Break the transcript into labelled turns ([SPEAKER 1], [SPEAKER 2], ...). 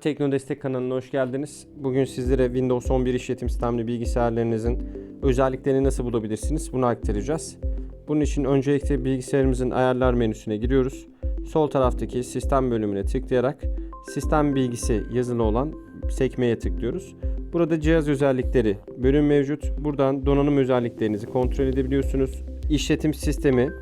[SPEAKER 1] Tekno Destek kanalına hoş geldiniz. Bugün sizlere Windows 11 işletim sistemli bilgisayarlarınızın özelliklerini nasıl bulabilirsiniz bunu aktaracağız. Bunun için öncelikle bilgisayarımızın ayarlar menüsüne giriyoruz. Sol taraftaki sistem bölümüne tıklayarak sistem bilgisi yazılı olan sekmeye tıklıyoruz. Burada cihaz özellikleri bölüm mevcut. Buradan donanım özelliklerinizi kontrol edebiliyorsunuz. İşletim sistemi